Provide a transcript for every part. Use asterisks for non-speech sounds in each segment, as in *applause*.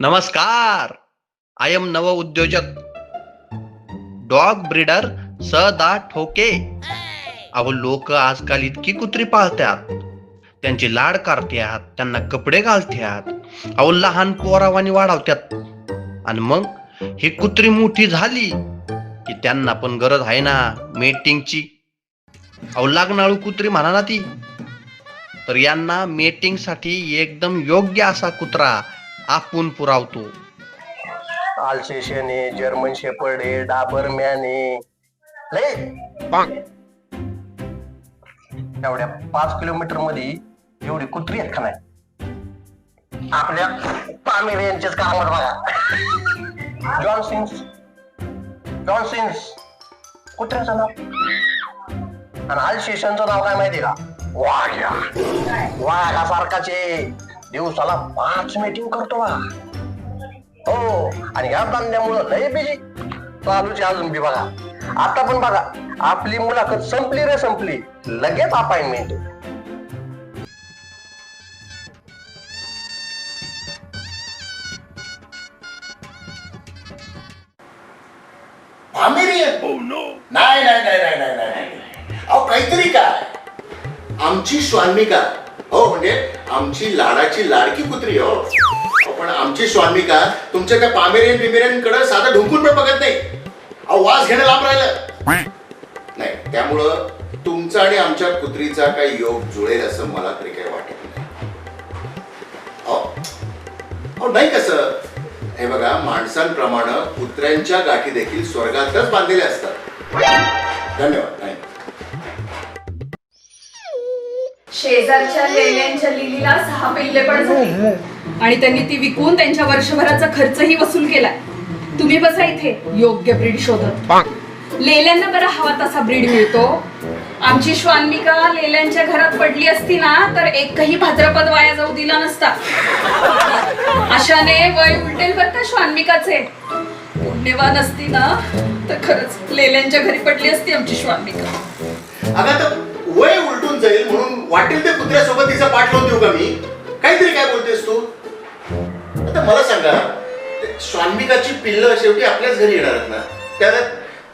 नमस्कार. I am नव उद्योजक. डॉग ब्रीडर सदा ठोके. अहो लोक आजकाल इतकी कुत्री पाळतात त्यांची लाड करत्यात त्यांना कपडे घालत्यात. अहो लहान पोरावानी वाढवत्यात. आणि मग ही कुत्री मोठी झाली की त्यांना पण गरज आहे ना मेटिंगची अहो लागणाळू कुत्री म्हणा ना ती. तर यांना मेटिंगसाठी एकदम योग्य असा कुत्रा आपण पुरावतो. आहे जर्मन शेपर्ड आहे डाबर मॅन लय एवढ्या पाच किलोमीटरमध्ये एवढी कुत्री आहेत का नाही? आपल्या पामेरियनचेच कामात बघा. John Sins. John Sins. कुत्र्याचं नाव? आणि आल्सेशनचं नाव काय माहितीये का? वाघ्या. वाघासारखाचे दिवसाला पाच मीटिंग करतो बा. हो आणि या बांधल्यामुळं लय बिजी चालूच अजून बी बघा. आता पण बघा आपली मुलाखत संपली रे संपली. लगेच अपॉइंटमेंट अमेरियन? नाही नाही नाही नाही नाही नाही. अहो काहीतरी काय? आमची श्वान्मिका हो म्हणजे आमची लाडाची लाडकी कुत्री हो. पण आमची श्वान्मिका तुमच्या काय पामेरियन बिमेरियनकडे साधं ढुंकून पण बघत नाही. अहो वास घेणं लांब राहिलं. नाही त्यामुळं तुमचा आणि आमच्या कुत्रीचा काही योग जुळेल असं मला तरी काही वाटत नाही. अहो नाही कसं? हे बघा माणसांप्रमाणे कुत्र्यांच्या गाठी देखील स्वर्गातच बांधलेल्या असतात. धन्यवाद. शेजारच्या लेल्यांच्या लिलीला सहा पिल्ले पण झाली. आणि त्यांनी ती विकून त्यांच्या वर्षभराचा खर्चही वसूल केलाय. तुम्ही बसा इथे. योग्य ब्रीड शोधत लेल्यांना बरा हवा तसा ब्रीड मिळतो. आमची श्वान्मिका लेल्यांच्या घरात पडली असती ना तर एकही भाद्रपद वाया जाऊ दिला नसता. अशाने वय उलटेल बर का श्वान्मिकाचे पुण्यवान असती ना तर खरंच लेल्यांच्या घरी पडली असती आमची श्वान्मिका अगं उलटून जाईल म्हणून वाटेल ते कुत्र्यासोबत तिचा पाठ लावून देऊ का मी? काहीतरी काय बोलतेस तू? आता मला सांगा ते श्वान्मिकाची पिल्लं शेवटी आपल्याच घरी येणार आहेत ना? त्याला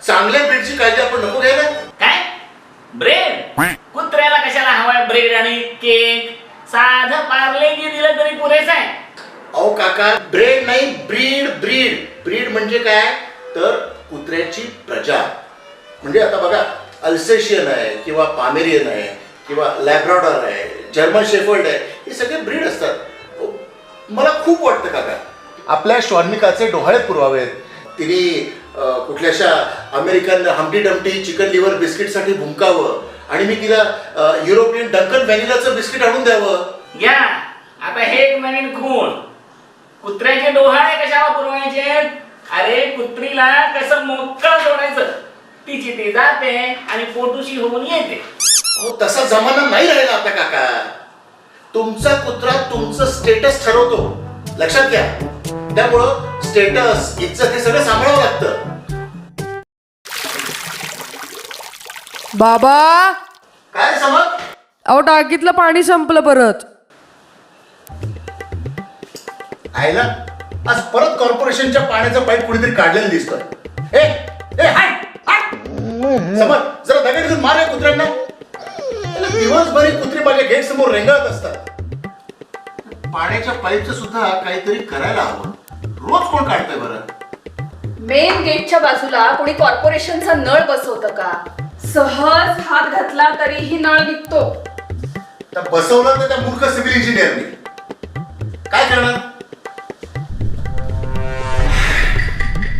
चांगल्या ब्रीडची काळजी आपण नको घ्यायला? काय? ब्रेड? कुत्र्याला कशाला हवाय ब्रेड आणि केक? साधं पार्ले जी दिलं तरी पुरेसं आहे. अहो काका ब्रेड नाही ब्रीड ब्रीड. ब्रीड म्हणजे काय? तर कुत्र्याची प्रजा. म्हणजे आता बघा अल्सेशियन आहे किंवा पामेरियन आहे. किंवा लॅब्रॉडर आहे जर्मन शेफर्ड आहे हे सगळे ब्रीड असतात. मला खूप वाटतं काका. आपल्या श्वानिकाचे डोहाळे पुरवावेत. तिने कुठल्याशा American humpty dumpty chicken liver बिस्किटसाठी भुंकावं आणि मी तिला युरोपियन डंकन व्हॅनिलाचं बिस्किट आणून द्यावं. या. आता हे एक नवीन खूण कुत्र्याचे डोहाळे कशाला पुरवायचे? अरे कुत्रीला कसं मोकळं जोडायचं? तिची ते जाते आणि पोटूशी होऊन येते. अहो तसा जमाना नाही राहिला आता काका. तुमचा कुत्रा तुमचं स्टेटस ठरवतो. लक्षात घ्या. त्यामुळं स्टेटस इज्जत हे सगळं सांभाळावं लागतं. बाबा! काय समज अहो टाकीतलं पाणी संपलं परत. ना आज परत कॉर्पोरेशनच्या पाण्याचा पाईप कुणीतरी काढलेला दिसतोय ए ए हाय हाय! समज जरा दगड घेऊन मार कुत्र्यांना. दिवसभर ही कुत्री माझ्या गेट समोर रेंगाळत असतात. पाण्याच्या पाईपचं सुद्धा काहीतरी करायला हवं. रोज कोण काढतंय बरं? मेन गेटच्या बाजूला कोणी कॉर्पोरेशनचा नळ बसवतं का? सहज हात घातला तरीही नळ निघतो. तर बसवलं तर त्या मूर्ख सिव्हिल इंजिनियरनी. काय करणार?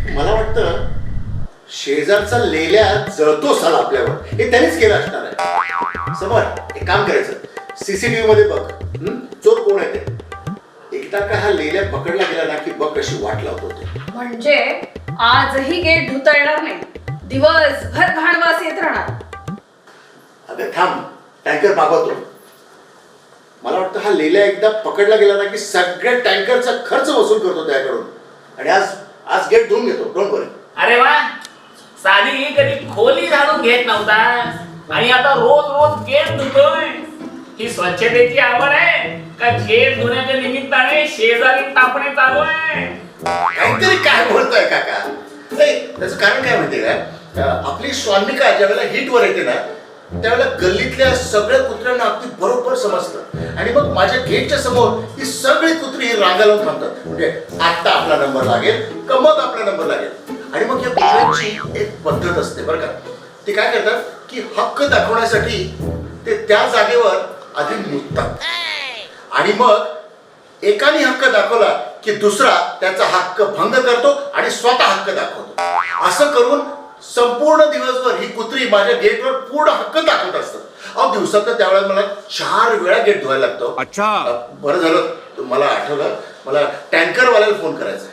मला वाटतं शेजारचा लेल्या जळतो साला आपल्यावर. हे त्यानेच केलं असणार आहे. समोर एक काम करायचं. सीसीटीव्ही मध्ये बघ. हं? चोर कोण आहे ते? एकदा का हा लेल्या पकडला गेला ना की बघ कशी वाट लावतो ते. म्हणजे आजही गेट धुतळणार नाही. दिवसभर घाणवास येत राहणार. अगं थांब. टँकर मागवतो मला वाटतं हा लेल्या एकदा पकडला गेला ना की सगळ्या टँकरचा खर्च वसूल करतो त्याकडून. आणि आज आज गेट धुवून घेतो. डोंट वरी अरे वा. साधी कधी खोली झाडून घेत नव्हता आणि आता रोज रोज गेट धुतोय. ही स्वच्छतेची आवड आहे. का केस धुण्याच्या निमित्ताने शेजारी तापणे चालू आहे. काहीतरी काय बोलतोय काका? नाही त्याचं कारण काय माहितीये का? आपली स्वामिका ज्यावेळेला हिट वर येते ना त्यावेळेला गल्लीतल्या सगळ्या कुत्र्यांना अगदी बरोबर समजतं. आणि मग माझ्या गेटच्या समोर ही सगळी कुत्री ही रांगा थांबतात. म्हणजे आत्ता आपला नंबर लागेल का मग आपला नंबर लागेल? आणि मग या कुत्र्यांची एक पद्धत असते बरं का. ते काय करतात? की हक्क दाखवण्यासाठी ते त्या जागेवर आधी मुततात आणि मग एकाने हक्क दाखवला की दुसरा त्याचा हक्क भंग करतो आणि स्वतः हक्क दाखवतो. असं करून संपूर्ण दिवसभर ही कुत्री माझ्या गेटवर पूर्ण हक्क दाखवत असतात अहो दिवसात त्यावेळेला मला चार वेळा गेट धुवायला लागतो. अच्छा. बरं झालं. मला आठवलं. मला टँकरवाल्याला फोन करायचा.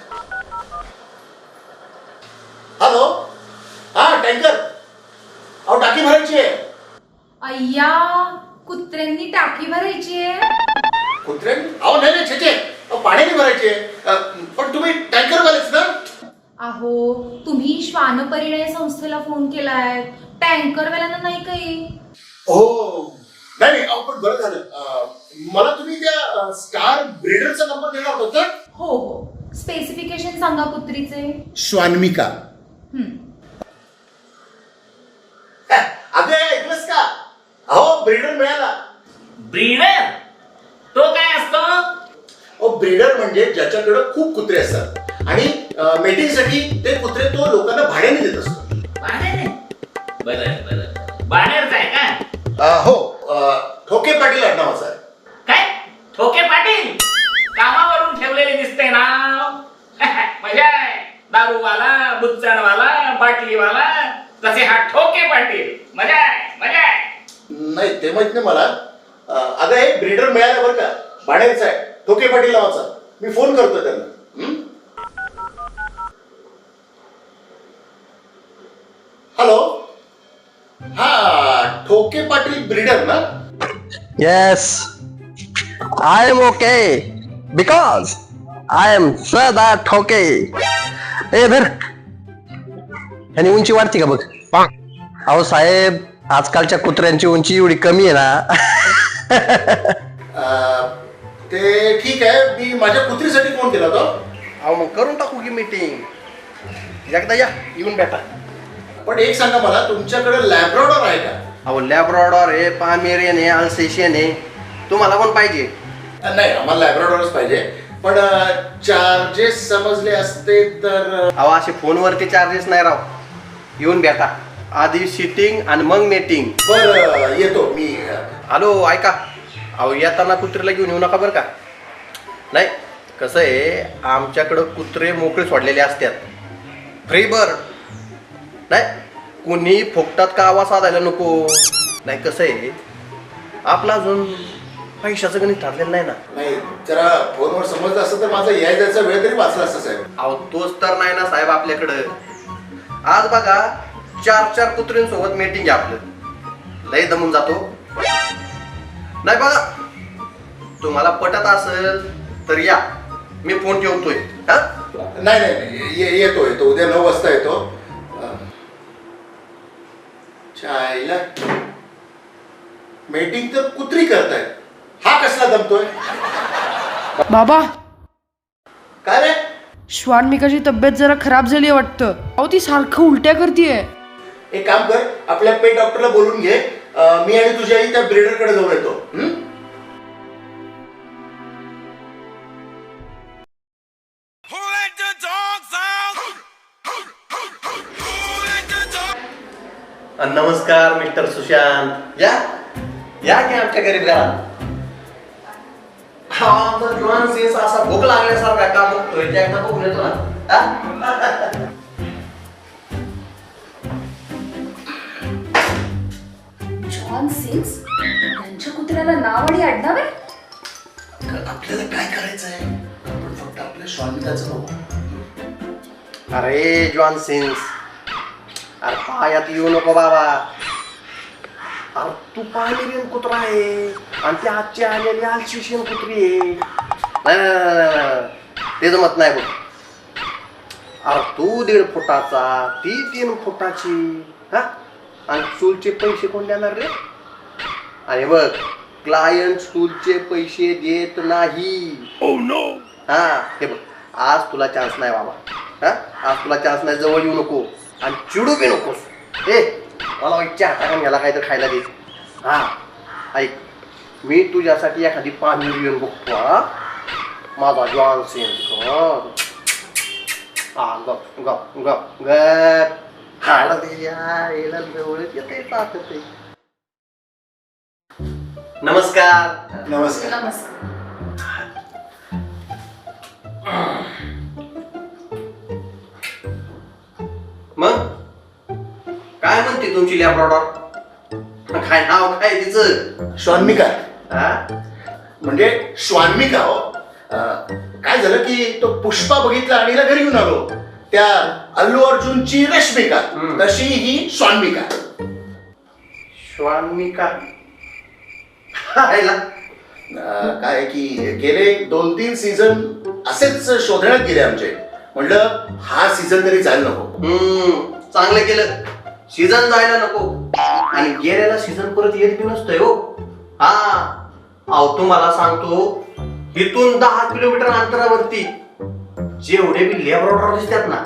हॅलो. हा टँकर. अहो टाकी भरायची आहे. अय्या कुत्र्यांनी टाकी भरायची आहे. कुत्र्यांनी? अहो नाही नाही छे छे. अहो, पाण्याने भरायची आहे. अं, पण तुम्ही टँकरवालेच ना? अहो तुम्ही श्वान परिणय संस्थेला फोन केलाय. टँकरवाल्यांना नाही काही. हो. नाही नाही अहो पण बरं झालं. अं, मला तुम्ही त्या अं, स्टार ब्रीडरचा नंबर देणार होता? हो हो. स्पेसिफिकेशन सांगा कुत्रीचे. श्वान्मिका. हम्म. अगं ऐकलंस का? अहो ब्रीडर मिळाला. ब्रीडर तो काय असतो? अहो ब्रीडर म्हणजे ज्याच्याकडे खूप कुत्रे असतात. आणि मेटिंगसाठी ते कुत्रे तो लोकांना भाड्याने देत असतो. बाणेर बरं बरं. बाणेरचा आहे का? अं, हो. अं, ठोके पाटील आडनावाचा आहे. काय? ठोके पाटील? कामावरून ठेवलेले दिसते नाव. *laughs* मजा आहे. दारूवाला बुच्चणवाला बाटलीवाला तसे हा ठोके पाटील. मजा आहे मजा आहे. नाही ते माहीत नाही मला. अं, अगं हे ब्रीडर मिळालं बरं का? भाड्याचा आहे ठोके पाटील नावाचा. मी फोन करतो त्यांना. हं? हॅलो हा ठोके पाटील ब्रीडर ना? Yes, I am okay because I am Sada Thoke. ए धर. ह्यानी उंची वाढते का बघ? अहो साहेब आजकालच्या कुत्र्यांची उंची एवढी कमी आहे ना. ते ठीक आहे. मी माझ्या कुत्रीसाठी फोन केला होता. अहो मग करून टाकू की मीटिंग एकदा या येऊन भेटा. पण एक सांगा मला तुमच्याकडे लॅब्रॉडॉर आहे का? अहो लॅब्रॉडॉर आहे पामेरियन आहे अल्सेशियन आहे. तुम्हाला पण पाहिजे? नाही आम्हाला लॅब्रॉडॉरच पाहिजे. पण चार्जेस समजले असते तर अहो असे फोनवरती चार्जेस नाही राव. येऊन भेटा आधी सिटिंग आणि मग मीटिंग बरं येतो मी. हॅलो ऐका. अहो येताना कुत्रीला घेऊन येऊ नका बरं का? नाही कसं आहे आमच्याकडं कुत्रे मोकळे सोडलेले असतात. फ्री बर नाही कुणी फुकटात का आवाज साधायला नको? नाही कसं आहे आपला अजून पैशाचं गणित ठरलेलं नाही ना? नाही जरा फोनवर समजलं असतं तर माझा याय जायचा वेळ तरी वाचला असता साहेब. अहो तोच तर नाही ना साहेब आपल्याकडं. आज बघा चार चार कुत्र्यांसोबत मीटिंग आहे आपलं. लय दमून जातो. नाही बघा तुम्हाला पटत असेल तर या. मी फोन ठेवतोय. हा? नाही नाही, ये- येतो येतो उद्या नऊ वाजता येतो. चायला. मीटिंग तर कुत्री करतायत. हा कसला दमतोय? बाबा. काय रे? श्वानमिकाची तब्येत जरा खराब झाली आहे वाटतं. अहो ती सारखं उलट्या करतीये. एक काम कर आपल्या पेट डॉक्टरला बोलून घे. अं, मी आणि तुझी आई त्या ब्रिडरकडे जाऊन येतो. हं? नमस्कार मिस्टर सुशांत. या? या की आमच्या गरीब घरात हा आमचा जुवान सेन्स असा भूक लागल्यासारखा का बघतोय त्या एकदा बघून येतो ना? हा? जॉन सिन्स त्यांच्या कुत्र्याला नाव आणि आडनाव आहे? आपल्याला काय करायचंय? आपण फक्त आपल्या बघू. अरे जॉन सिन्स. अरे पायात येऊ नको बाबा. अरे तू पाहिलेली कुत्रा आहे. आणि ती आजची आलेली आलशिशियन कुत्री आहे. नाही, नाही, नाही, नाही, नाही. ते जमत नाही बघ. अरे तू दीड फुटाचा ती तीन फुटाची हा? आणि चूलचे पैसे कोण देणार रे? अरे बघ क्लायंट स्टूलचे पैसे देत नाही. हा हे बघ आज तुला चान्स नाही बाबा. हा? आज तुला चान्स नाही जवळ येऊ नको. आणि चिडू बी नकोस. ए मला वाईट चहा टाकून घ्यायला काहीतरी खायला दे हा ऐक मी तुझ्यासाठी एखादी पाणी येऊन बघतो हा माझा जॉन सेन हा गप गप गप गप खायला दे या याला जवळच येते ताकद आहे. नमस्कार नमस्कार नमस्कार तुमची लॅबरॉडॉर काय नाव काय तिचं? श्वान्मिका हा? म्हणजे श्वान्मिका हो. अं, काय झालं की तो पुष्पा बघितला आणि हिला घरी घेऊन आलो. त्या अल्लू अर्जुनची रश्मिका. हम्म. तशी ही श्वान्मिका श्वान्मिका हायला. अं, काय की गेले दोन तीन सीझन असेच शोधण्यात गेले आमचे. म्हणलं हा सीझन तरी जायला नको. हम्म चांगलं केलं. सीझन जायला नको. आणि गेलेला सीझन परत येत बी नसतोय हो. हा. अहो तुम्हाला सांगतो इथून दहा किलोमीटर अंतरावरती जेवढे बी लेबर ऑर्डर दिसतात ना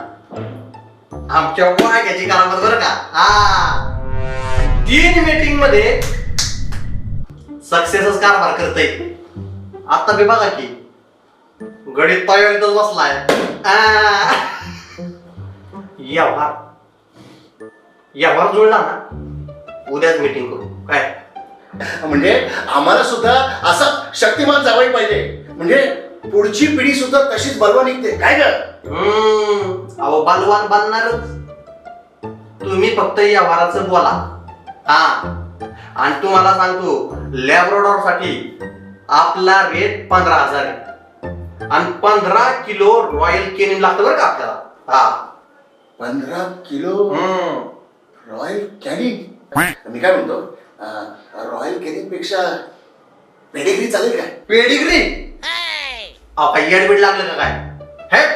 आमच्या वाघ्याची करामत बरं का? हा. तीन मीटिंगमध्ये सक्सेसच कारभार करतय. आता बी बघा की गणित पायवालीतच बसलाय. आ. व्यवहार जुळला ना. उद्याच मीटिंग करू. काय? म्हणजे आम्हाला सुद्धा असा शक्तिमान जावाई पाहिजे. म्हणजे पुढची पिढी सुद्धा तशीच बलवा निघते. काय ग हम्म. अहो बलवान बनणारच. तुम्ही फक्त व्यवहाराचं बोला. हा. आणि तुम्हाला सांगतो लॅब्रोडॉरसाठी आपला रेट पंधरा हजार आहे. आणि पंधरा किलो रॉयल केनिन लागतं बरं का आपल्याला. हा. पंधरा किलो? हम्म. रॉयल कॅनिंग मी काय म्हणतो रॉयल कॅनिंगपेक्षा पेडेग्री चालेल काय? पेडिग्री? ऍडमिट लागलं का काय? हे?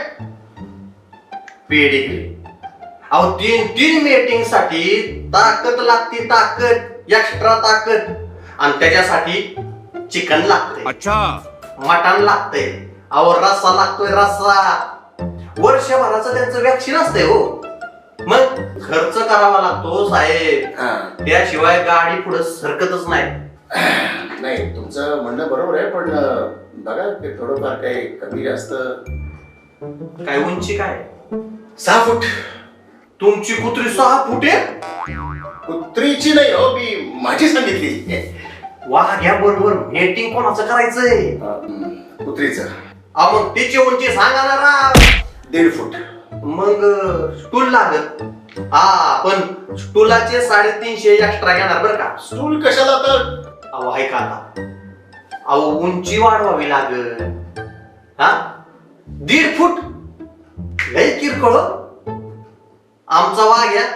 पेडिग्री. अहो तीन तीन मीटिंगसाठी ताकद लागते ताकद एक्स्ट्रा ताकद. आणि त्याच्यासाठी चिकन लागते अच्छा. मटण लागतंय. अहो रस्सा लागतोय रस्सा. वर्षभराचं त्यांचं वॅक्सिन असतंय हो. खर्च करावा लागतो साहेब. हा. त्याशिवाय गाडी पुढे सरकतच नाही. नाही तुमचं म्हणणं बरोबर आहे पण अं, बघा ते थोडंफार काही कमी जास्त. काय उंची काय? सहा फूट. तुमची कुत्री सहा फूट? आहे कुत्रीची नाही हो मी माझी सांगितली. वा घ्या बरोबर मीटिंग कोणाचं करायचंय? अं, कुत्रीचं. अहो मग तिची उंची सांगा ना राव. दीड फूट. मग स्टूल लागत हा पण स्टूलाचे साडेतीनशे एक्स्ट्रा घेणार बरं का. स्टूल कशाला तर? अहो ऐका आता. अहो उंची वाढवावी लागल. हा? दीड फूट? लय किरकोळ? हो. आमचा वाघ या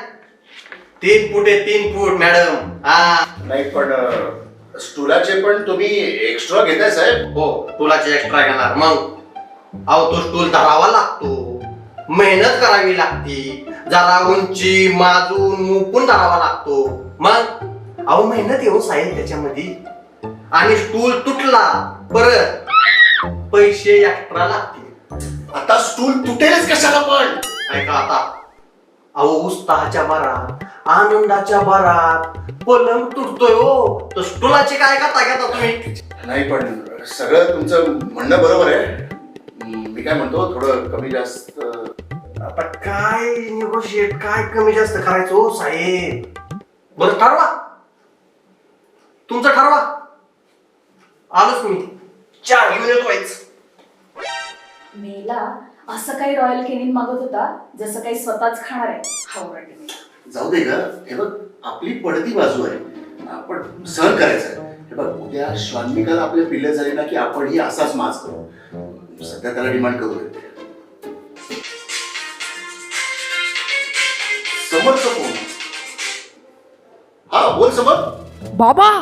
तीन फूट आहे तीन फूट मॅडम हा. नाही पण अं, स्टूलाचे पण तुम्ही एक्स्ट्रा घेताय साहेब. हो स्टूलाचे एक्स्ट्रा घेणार. मग? अहो तो स्टूल धरावा लागतो. मेहनत करावी लागती. जरा उंची माजून मुपून धरावा लागतो. मग? अहो मेहनत येऊ साहेब त्याच्यामध्ये. आणि स्टूल तुटला परत पैसे एक्स्ट्रा लागतील. आता स्टूल तुटेलच कशाला पण? ऐका आता. अहो उत्साहाच्या भरात आनंदाच्या भरात पलंग तुटतोय हो. तर स्टूलाचे काय करता घेता तुम्ही? नाही पण सगळं तुमचं म्हणणं बरोबर आहे. मी काय म्हणतो थोडं कमी जास्त आता काय निगोशिएट काय कमी जास्त करायचं हो साहेब? बरं ठरवा. तुमचं ठरवा. आलोच मी. चार घेऊन येतोयच मेला असं काही रॉयल केनिन मागत होता जसं काही स्वतःच खाणार आहे. जाऊ दे ग. हे बघ आपली पडती बाजू आहे. आपण सहन करायचं हे बघ उद्या श्वान्मिकाला आपले पिल्ले झाले ना की आपणही असाच माज करू. सध्या त्याला डिमांड करू. कोण हा बोल समोर. बाबा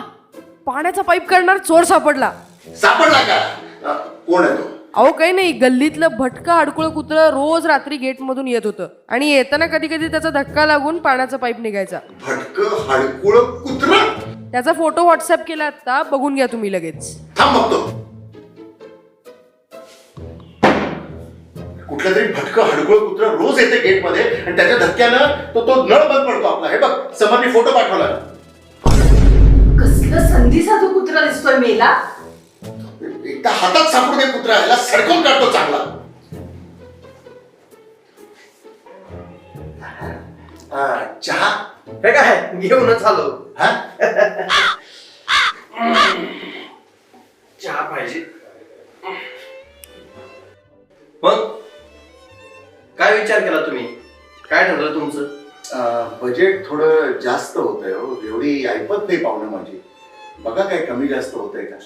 पाण्याचा पाईप करणार चोर सापडला. सापडला का? अ, कोण आहे तो? अहो काही नाही गल्लीतलं भटका अडकुळं कुत्रं रोज रात्री गेट मधून येत होतं. आणि येताना कधी कधी त्याचा धक्का लागून पाण्याचा पाईप निघायचा. भटक हडकुळ कुत्र? त्याचा फोटो व्हॉट्सअप केला आता बघून घ्या तुम्ही लगेच. थांब बघतो कुठलं तरी भटकं हडकुळ कुत्र रोज येते गेटमध्ये आणि त्याच्या धक्क्यानं तो तो नळ बंद पडतो आपला. हे बघ समरनी फोटो पाठवला कसलं संधी साधू कुत्रा दिसतोय मेला? एकदा हातात सापडू दे कुत्रा ह्याला सडकून काढतो चांगला. हा, चहा. हे काय घेऊनच आलो. हा? *laughs* बजेट थोडं जास्त होतंय हो. एवढी ऐपत नाही पाहुणं माझी. बघा काय कमी जास्त होतंय का?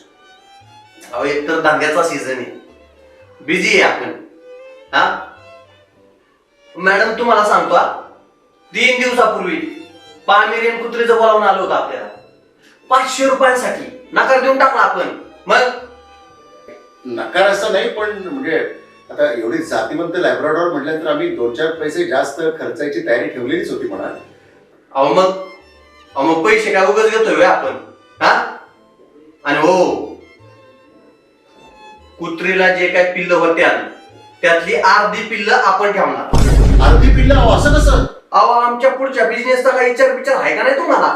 अहो एकतर धाग्याचा सीझन आहे. बिझी आहे आपण. हा? मॅडम तुम्हाला सांगतो हा. तीन दिवसापूर्वी पामेरियन कुत्रीचं बोलावून आलं होतं आपल्याला. पाचशे रुपयांसाठी नकार देऊन टाकला आपण. मग? नकार असं नाही पण म्हणजे आता एवढी जातीवंत लॅब्राडॉर म्हटल्यानंतर आम्ही दोन चार पैसे जास्त खर्चायची तयारी ठेवलेलीच होती म्हणा अहो मग अहो मग पैसे काय उगाच घेतोय होय आपण? हा? आणि हो कुत्रीला जे काय पिल्ल होत्या त्यातली अर्धी पिल्ल आपण ठेवणार. अर्धी पिल्ला असं कसं? अहो आमच्या पुढच्या बिझनेसचा काही विचार विचार आहे का नाही तुम्हाला?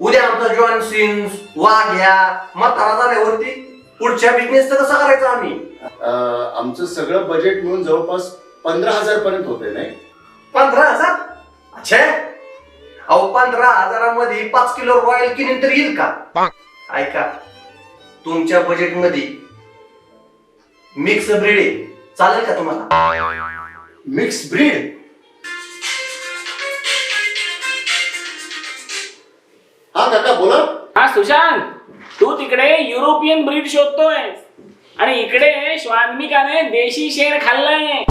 उद्या आमचा जॉन सिन्स वाघ्या म्हातारा झाल्यावरती पुढच्या बिझनेसचं कसं करायचं आम्ही? आमचं सगळं बजेट मिळून जवळपास पंधरा हजार पर्यंत होते नाही? पंधरा हजार? अच्छा. अहो पंधरा हजारामध्ये पाच किलो रॉयल किनी तर येईल का? ऐका तुमच्या बजेटमध्ये मिक्स ब्रीड आहे. चालेल का तुम्हाला? मिक्स ब्रीड हा काका बोला. हा सुशांत तू तिकडे युरोपियन ब्रीड शोधतोय आणि इकडे श्वान्मिकाने देशी शेर खाल्लाय.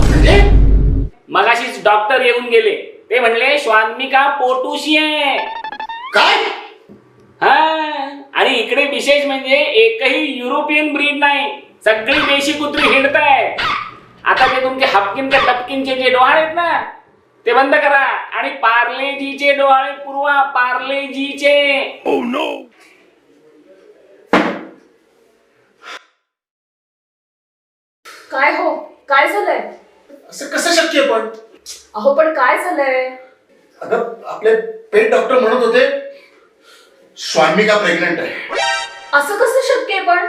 मगाशीच डॉक्टर येऊन गेले. ते म्हणले श्वान्मिका पोटूशी आहे. काय? हा. आणि इकडे विशेष म्हणजे एकही युरोपियन ब्रीड नाही. सगळी देशी कुत्री हिंडत आहे आता ते तुमचे हपकिन का टपकिनचे जे डोहाळे आहेत ना ते बंद करा. आणि पार्लेजीचे डोहाळे पुरवा पार्लेजीचे. काय हो? काय झालंय? असं कसं शक्य पण? अहो पण काय झालंय? अगं आपले पेट डॉक्टर म्हणत होते स्वामिका प्रेग्नंट आहे? असं कसं शक्य आहे पण?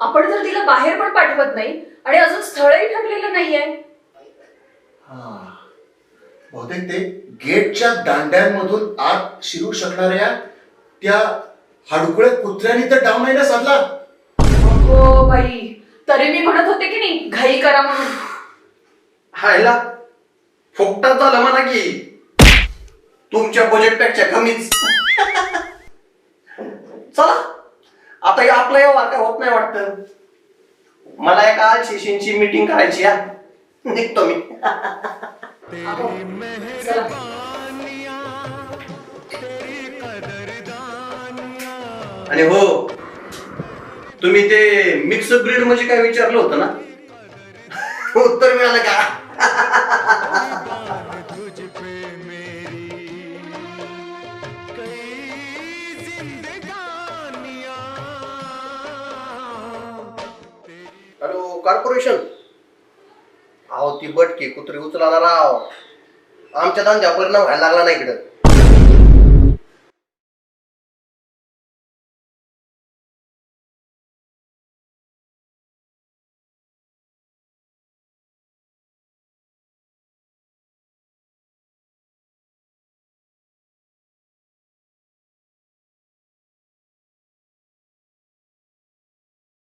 आपण तर तिला बाहेर पण पाठवत नाही आणि अजून स्थळही ठरलेलं नाहीये. बहुतेक ते गेटच्या दांड्यांमधून आत शिरू शकणाऱ्या त्या हडकुळ्या कुत्र्याने तर डाव नाही ना साधला? हो बाई तरी मी म्हणत होते की नाही घाई करा म्हणून. हायला फुकटात झालं म्हणा की तुमच्या बजेटपेक्षा कमीच. चला आता हे आपला व्यवहार काय होत नाही वाटत. मला एका आलशिशींची मीटिंग करायची आहे. निघतो मी. चला. आणि हो तुम्ही ते मिक्स ब्रीड म्हणजे काय विचारलं होतं ना? उत्तर मिळालं का? हॅलो कॉर्पोरेशन अहो ती बटकी कुत्री उचलाला राव. आमच्या धंद्यावर परिणाम व्हायला लागला नाही इकडं.